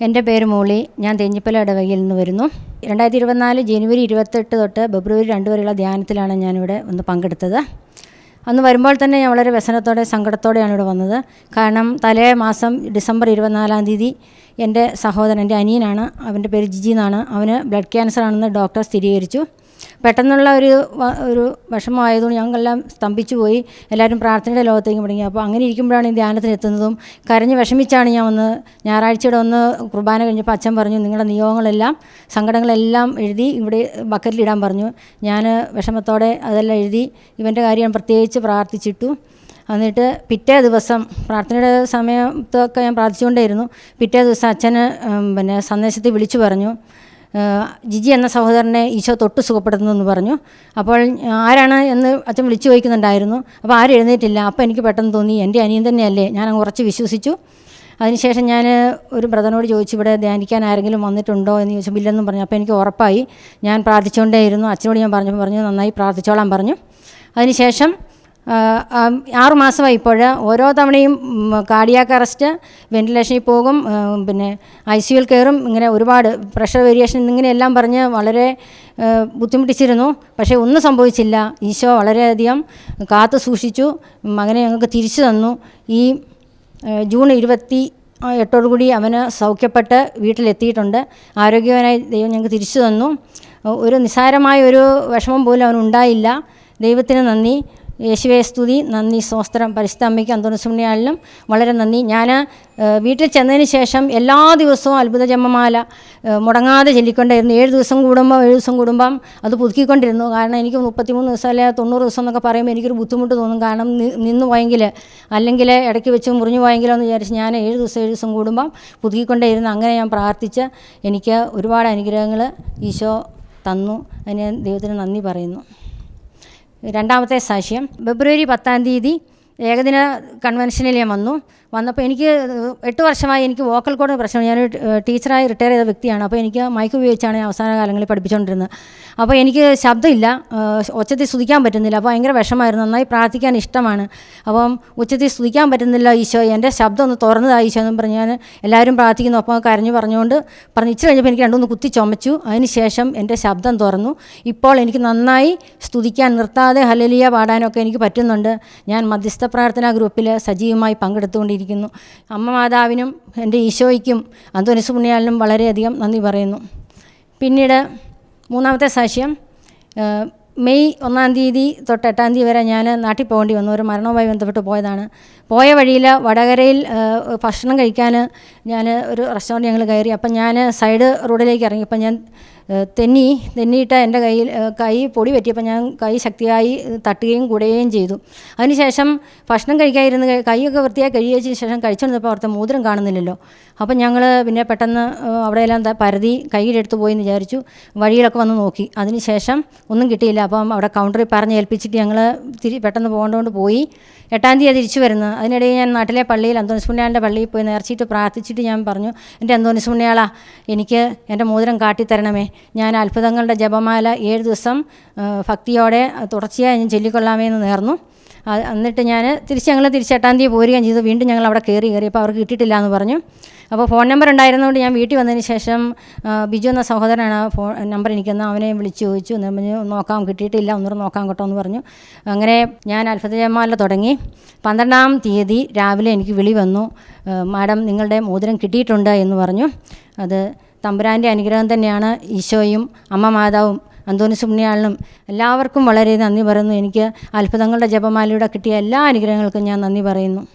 എന്റെ പേര് മോളി. ഞാൻ തെഞ്ഞിപ്പല ഇടവകയിൽ നിന്ന് വരുന്നു. രണ്ടായിരത്തി ഇരുപത്തിനാല് ജനുവരി ഇരുപത്തെട്ട് തൊട്ട് ഫെബ്രുവരി രണ്ട് വരെയുള്ള ധ്യാനത്തിലാണ് ഞാനിവിടെ ഒന്ന് പങ്കെടുത്തത്. അന്ന് വരുമ്പോൾ തന്നെ ഞാൻ വളരെ വ്യസനത്തോടെ സങ്കടത്തോടെയാണ് ഇവിടെ വന്നത്. കാരണം തലേ മാസം ഡിസംബർ ഇരുപത്തിനാലാം തീയതി എന്റെ സഹോദരൻ എന്റെ അനിയനാണ്. അവന്റെ പേര് ജിജി എന്നാണ്. അവന് ബ്ലഡ് ക്യാൻസർ ആണെന്ന് ഡോക്ടർ സ്ഥിരീകരിച്ചു. പെട്ടെന്നുള്ള ഒരു ഒരു വിഷമമായതുകൊണ്ട് ഞങ്ങളെല്ലാം സ്തംഭിച്ചു പോയി. എല്ലാവരും പ്രാർത്ഥനയുടെ ലോകത്തേക്ക് മുടങ്ങി. അപ്പോൾ അങ്ങനെ ഇരിക്കുമ്പോഴാണ് ഈ ധ്യാനത്തിന് എത്തുന്നതും കരഞ്ഞ് വിഷമിച്ചാണ് ഞാൻ വന്ന് ഞായറാഴ്ചയുടെ ഒന്ന് കുർബാന കഴിഞ്ഞപ്പോൾ അച്ഛൻ പറഞ്ഞു നിങ്ങളുടെ നിയോഗങ്ങളെല്ലാം സങ്കടങ്ങളെല്ലാം എഴുതി ഇവിടെ ബക്കറ്റിലിടാൻ പറഞ്ഞു. ഞാൻ വിഷമത്തോടെ അതെല്ലാം എഴുതി ഇവന്റെ കാര്യം പ്രത്യേകിച്ച് പ്രാർത്ഥിച്ചിട്ടു. എന്നിട്ട് പിറ്റേ ദിവസം പ്രാർത്ഥനയുടെ സമയത്തൊക്കെ ഞാൻ പ്രാർത്ഥിച്ചുകൊണ്ടേയിരുന്നു. പിറ്റേ ദിവസം അച്ഛന് പിന്നെ സന്ദേശത്തിൽ വിളിച്ചു പറഞ്ഞു. ജിജി എന്ന സഹോദരനെ ഈശോ തൊട്ട് സുഖപ്പെടുത്തുന്നു എന്ന് പറഞ്ഞു. അപ്പോൾ ആരാണ് എന്ന് അച്ഛൻ വിളിച്ചു ചോദിക്കുന്നുണ്ടായിരുന്നു. അപ്പോൾ ആരും എഴുന്നേറ്റില്ല. അപ്പോൾ എനിക്ക് പെട്ടെന്ന് തോന്നി എന്റെ അനിയൻ തന്നെയല്ലേ? ഞാൻ അങ്ങ് ഉറച്ച് വിശ്വസിച്ചു. അതിനുശേഷം ഞാൻ ഒരു ബ്രദറിനോട് ചോദിച്ചു ഇവിടെ ധ്യാനിക്കാൻ ആരെങ്കിലും വന്നിട്ടുണ്ടോ? എന്ന് ചോദിച്ചപ്പോൾ ഇല്ലെന്നും പറഞ്ഞു. അപ്പോൾ എനിക്ക് ഉറപ്പായി. ഞാൻ പ്രാർത്ഥിച്ചുകൊണ്ടേയിരുന്നു. അച്ഛനോട് ഞാൻ പറഞ്ഞപ്പോൾ പറഞ്ഞു നന്നായി പ്രാർത്ഥിച്ചോളാൻ പറഞ്ഞു. അതിനുശേഷം ആറ് മാസമായി ഇപ്പോൾ ഓരോ തവണയും കാർഡിയാക്ക് അറസ്റ്റ് വെന്റിലേഷനിൽ പോകും പിന്നെ ഐ സി യുൽ കയറും ഇങ്ങനെ ഒരുപാട് പ്രഷർ വേരിയേഷൻ ഇങ്ങനെയെല്ലാം പറഞ്ഞ് വളരെ ബുദ്ധിമുട്ടിച്ചിരുന്നു. പക്ഷേ ഒന്നും സംഭവിച്ചില്ല. ഈശോ വളരെയധികം കാത്തു സൂക്ഷിച്ചു. മകനെ ഞങ്ങൾക്ക് തിരിച്ചു തന്നു. ഈ ജൂൺ ഇരുപത്തി എട്ടോടുകൂടി അവന് സൗഖ്യപ്പെട്ട് വീട്ടിലെത്തിയിട്ടുണ്ട്. ആരോഗ്യവനായി ദൈവം ഞങ്ങൾക്ക് തിരിച്ചു തന്നു. ഒരു നിസ്സാരമായ ഒരു വിഷമം പോലും അവനുണ്ടായില്ല ദൈവത്തിന് നന്ദി. യേശുവെ സ്തുതി. നന്ദി സ്വസ്ത്രം പരിശുദ്ധ അമ്മയ്ക്ക് അന്തോണിസുമണിയാളിലും വളരെ നന്ദി. ഞാൻ വീട്ടിൽ ചെന്നതിന് ശേഷം എല്ലാ ദിവസവും അത്ഭുത ജമ്മമാല മുടങ്ങാതെ ചൊല്ലിക്കൊണ്ടായിരുന്നു ഏഴ് ദിവസം കൂടുമ്പോൾ ഏഴ് ദിവസം കൂടുമ്പം അത് പുതുക്കിക്കൊണ്ടിരുന്നു. കാരണം എനിക്ക് മുപ്പത്തിമൂന്ന് ദിവസം അല്ലെങ്കിൽ തൊണ്ണൂറ് ദിവസം എന്നൊക്കെ പറയുമ്പോൾ എനിക്കൊരു ബുദ്ധിമുട്ട് തോന്നും. കാരണം നിന്ന് പോയെങ്കിൽ അല്ലെങ്കിൽ ഇടയ്ക്ക് വെച്ച് മുറിഞ്ഞു പോയെങ്കിലോ എന്ന് വിചാരിച്ച് ഞാൻ ഏഴ് ദിവസം ഏഴ് ദിവസം കൂടുമ്പം പുതുക്കിക്കൊണ്ടേയിരുന്നു. അങ്ങനെ ഞാൻ പ്രാർത്ഥിച്ച് എനിക്ക് ഒരുപാട് അനുഗ്രഹങ്ങൾ ഈശോ തന്നു. അതിന് ദൈവത്തിന് നന്ദി പറയുന്നു. രണ്ടാമത്തെ സാക്ഷ്യം ഫെബ്രുവരി പത്താം തീയതി ഏകദിന കൺവെൻഷനിൽ ഞാൻ വന്നു. വന്നപ്പോൾ എനിക്ക് എട്ട് വർഷമായി എനിക്ക് വോക്കൽ കോഡ് പ്രശ്നം. ഞാൻ ടീച്ചറായി റിട്ടയർ ചെയ്ത വ്യക്തിയാണ്. അപ്പോൾ എനിക്ക് മൈക്ക് ഉപയോഗിച്ചാണ് അവസാന കാലങ്ങളിൽ പഠിപ്പിച്ചുകൊണ്ടിരുന്നത് അപ്പോൾ എനിക്ക് ശബ്ദമില്ല. ഉച്ചത്തിൽ സ്തുതിക്കാൻ പറ്റുന്നില്ല. അപ്പോൾ ഭയങ്കര വിഷമായിരുന്നു നന്നായി പ്രാർത്ഥിക്കാൻ ഇഷ്ടമാണ്. അപ്പം ഉച്ചത്തിൽ സ്തുതിക്കാൻ പറ്റുന്നില്ല ഈശോ. എന്റെ ശബ്ദം ഒന്ന് തുറന്നതായി ഈശോ എന്നും പറഞ്ഞ് ഞാൻ എല്ലാവരും പ്രാർത്ഥിക്കുന്നു. അപ്പോൾ കരഞ്ഞു പറഞ്ഞുകൊണ്ട് പറഞ്ഞ് ഇച്ചിരി കഴിഞ്ഞപ്പോൾ എനിക്ക് രണ്ടൊന്ന് കുത്തി ചുമച്ചു. അതിന് ശേഷം എന്റെ ശബ്ദം തുറന്നു. ഇപ്പോൾ എനിക്ക് നന്നായി സ്തുതിക്കാൻ നിർത്താതെ ഹലലിയ പാടാനൊക്കെ എനിക്ക് പറ്റുന്നുണ്ട്. ഞാൻ മധ്യസ്ഥ പ്രാർത്ഥനാ ഗ്രൂപ്പിൽ സജീവമായി പങ്കെടുത്തുകൊണ്ടിരിക്കുന്നു. അമ്മ മാതാവിനും എന്റെ ഈശോയ്ക്കും അന്തോനിസ് പുണ്യാലിനും വളരെയധികം നന്ദി പറയുന്നു. പിന്നീട് മൂന്നാമത്തെ സാക്ഷ്യം മെയ് ഒന്നാം തീയതി തൊട്ട് എട്ടാം തീയതി വരെ ഞാൻ നാട്ടിൽ പോകേണ്ടി വന്നു. ഒരു മരണവുമായി ബന്ധപ്പെട്ട് പോയതാണ്. പോയ വഴിയിൽ വടകരയിൽ ഭക്ഷണം കഴിക്കാൻ ഞാൻ ഒരു റെസ്റ്റോറന്റ് ഞങ്ങൾ കയറി. അപ്പം ഞാൻ സൈഡ് റോഡിലേക്ക് ഇറങ്ങി. അപ്പം ഞാൻ തെന്നി തെന്നിയിട്ട് എന്റെ കയ്യിൽ കൈ പൊടി പറ്റിയപ്പോൾ ഞാൻ കൈ ശക്തിയായി തട്ടുകയും കൂടുകയും ചെയ്തു. അതിനുശേഷം ഭക്ഷണം കഴിക്കാതിരുന്ന് കഴി- കൈയൊക്കെ വൃത്തിയായി കഴിയതിന് ശേഷം കഴിച്ചുകൊണ്ടിരുന്നപ്പോൾ അവിടുത്തെ മോതിരം കാണുന്നില്ലല്ലോ. അപ്പം ഞങ്ങൾ പിന്നെ പെട്ടെന്ന് അവിടെയെല്ലാം പരതി കയ്യിലെടുത്ത് പോയി എന്ന് വിചാരിച്ചു. വഴിയിലൊക്കെ വന്ന് നോക്കി. അതിനുശേഷം ഒന്നും കിട്ടിയില്ല. അപ്പം അവിടെ കൗണ്ടറിൽ പറഞ്ഞ് ഏൽപ്പിച്ചിട്ട് ഞങ്ങൾ തിരി പെട്ടെന്ന് പോകേണ്ടതുകൊണ്ട് പോയി. എട്ടാം തീയതി തിരിച്ചു വരുന്നത് അതിനിടയിൽ ഞാൻ നാട്ടിലെ പള്ളിയിൽ അന്തോണിസ് പുണ്യാളിന്റെ പള്ളിയിൽ പോയി നേർച്ചിട്ട് പ്രാർത്ഥിച്ചിട്ട് ഞാൻ പറഞ്ഞു എന്റെ അന്തോണിസ് പുണ്യാളാ എനിക്ക് എന്റെ മോതിരം കാട്ടിത്തരണമേ. ഞാൻ അത്ഭുതങ്ങളുടെ ജപമാല ഏഴ് ദിവസം ഭക്തിയോടെ തുടർച്ചയായി ഞാൻ ചൊല്ലിക്കൊള്ളാമേ എന്ന് നേർന്നു. എന്നിട്ട് ഞാൻ തിരിച്ച് ഞങ്ങൾ തിരിച്ച് എട്ടാം തീയതി പോരുകയും ചെയ്തു. വീണ്ടും ഞങ്ങൾ അവിടെ കയറി കയറിയപ്പോൾ അവർക്ക് കിട്ടിയിട്ടില്ല എന്ന് പറഞ്ഞു. അപ്പോൾ ഫോൺ നമ്പർ ഉണ്ടായിരുന്നതുകൊണ്ട് ഞാൻ വീട്ടിൽ വന്നതിന് ശേഷം ബിജു എന്ന സഹോദരനാണ് ആ ഫോൺ നമ്പർ എനിക്കെന്ന് അവനെ വിളിച്ച് ചോദിച്ചു. പറഞ്ഞു നോക്കാം കിട്ടിയിട്ടില്ല. ഒന്നുകൂടെ നോക്കാം കേട്ടോ എന്ന് പറഞ്ഞു. അങ്ങനെ ഞാൻ അത്ഭുതജമാല തുടങ്ങി. പന്ത്രണ്ടാം തീയതി രാവിലെ എനിക്ക് വിളി വന്നു. മാഡം നിങ്ങളുടെ മോതിരം കിട്ടിയിട്ടുണ്ട് എന്ന് പറഞ്ഞു. അത് തമ്പുരാന്റെ അനുഗ്രഹം തന്നെയാണ് ഈശോയും അമ്മ മാതാവും അന്തോണിസ് പുണ്യാളിനും എല്ലാവർക്കും വളരെ നന്ദി പറയുന്നു. എനിക്ക് അത്ഭുതങ്ങളുടെ ജപമാലയുടെ കിട്ടിയ എല്ലാ അനുഗ്രഹങ്ങൾക്കും ഞാൻ നന്ദി പറയുന്നു.